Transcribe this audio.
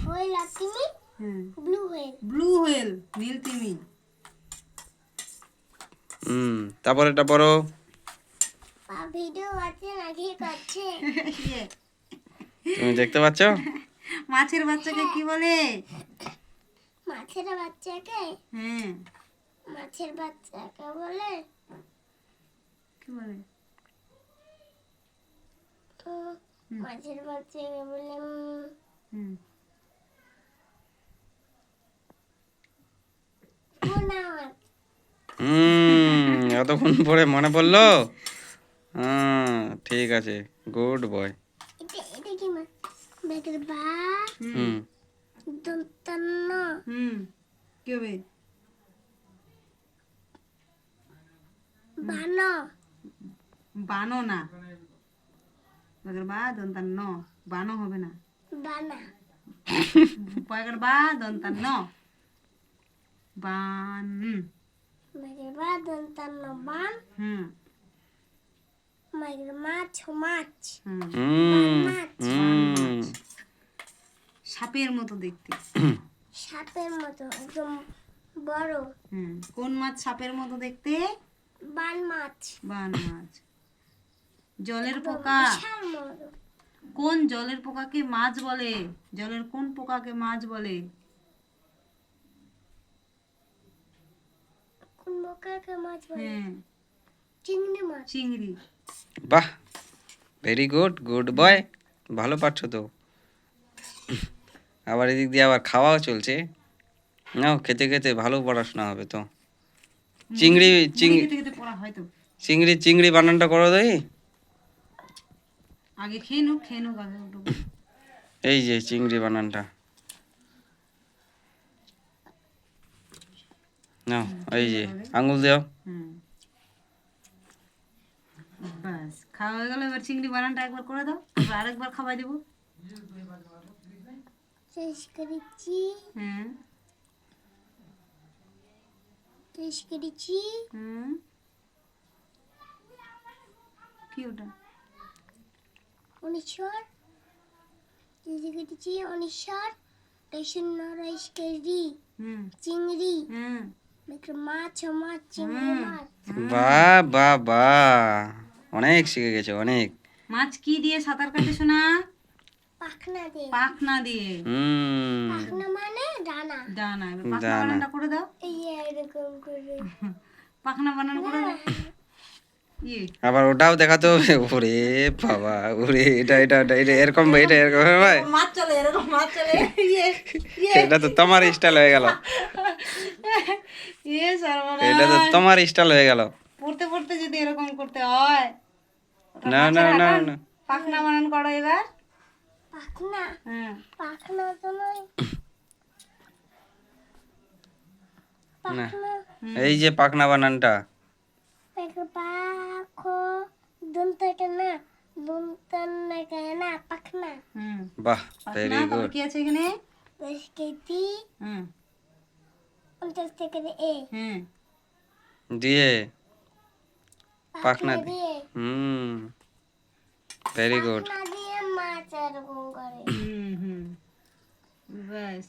Whale আর তিমি হ্যাঁ। ব্লু হোয়েল ব্লু হোয়েল নীল তিমি হুম তারপর এটা পড়ো। ভিডিও আছে নাকি করছে। তুমি দেখতে পাচ্ছ? মাছের বাচ্চাকে কি বলে? মাছের বাচ্চাকে? হ্যাঁ। মাছের বাচ্চাকে বলে? কি বলে? মাছের বাচ্চাকে বলে হুম পোনা মাছ হুম এতক্ষণ পরে মনে পড়ল? হ্যাঁ ঠিক আছে। Good boy. হুম। দন্তান্ন হুম কি হবে? বানো। বানো না। বগের বা দন্তান ন। বানো হবে না। বানা। বগের বা দন্তান ন। বান বেগের বা দন্তান্ন বান হুম মাছের মাছ মাছ হুম হুম মাছ হুম সাপের মতো দেখতে সাপের মতো একদম বড় হুম কোন মাছ সাপের মতো দেখতে বান মাছ বান মাছ জলের পোকা কোন জলের পোকাকে মাছ বলে জলের কোন পোকাকে মাছ বলে কোন মাছ বলে হ্যাঁ চিংড়ি মাছ। চিংড়ি। বাহ ভেরি গুড গুড বয় ভালো পাচ্ছ তো। আবার এদিক দিয়ে আবার খাওয়াও চলছে। নাও খেতে খেতে ভালো পড়াশোনা হবে তো। চিংড়ি চিংড়ি খেতে খেতে পড়া হয় তো। চিংড়ি চিংড়ি বানানটা করো দেই আগে খেয়ে নুক খেয়ে নুক আগে এই যে চিংড়ি বানানটা। নাও এই যে আঙুল দাও। হুম খাওয়া হয়ে গেল এবার চিংড়ি বানানটা একবার করে দাও। তারপর আরেকবার খাওয়াই দেবো। শেষ করেছি। হ্যাঁ। শেষ করেছি। হুম। কি ওটা? উনিশশর শেষ করেছি উনিশশর রেশন রাইস কেজি হুম। চিংড়ি। হুম। একটা মাছ মাছ চিংড়ি মাছ বাহ বাহ বাহ অনেক শিখে গেছে অনেক। মাছ কি দিয়ে সাঁতার কাটে শোনা পাখনা দিয়ে। পাখনা দিয়ে। হুম। পাখনা মানে ডানা। ডানা পাখনা বানানটা করে দাও। এই এরকম করে। পাখনা বানান করে দাও। ইয়ে। আবার ওটাও দেখাতে হবে। ওরে বাবা ওরে এটা এটা এটা এটা এরকম এটা এরকম ভাই। মাছ চলে এরকম মাছ চলে। ইয়ে ইয়ে। এটা তো তোমার স্টাইল হয়ে গেল। ইয়ে এটা তো তোমার স্টাইল হয়ে গেল। পড়তে পড়তে যদি এরকম করতে হয় না না না না। পাখনা বানান করো এবার। পাখনা? হ্যাঁ। পাখনা তো নয়। না। এই যে পাখনা বানানটা। বাহ ভেরি গুড কি আছে এখানে? হুম। পঞ্চাশ থেকে এ হুম। দিয়ে পাখনা দিয়ে। হুম। ভেরি গুড মাছ এরকম করে হুম হুম। ব্যাস।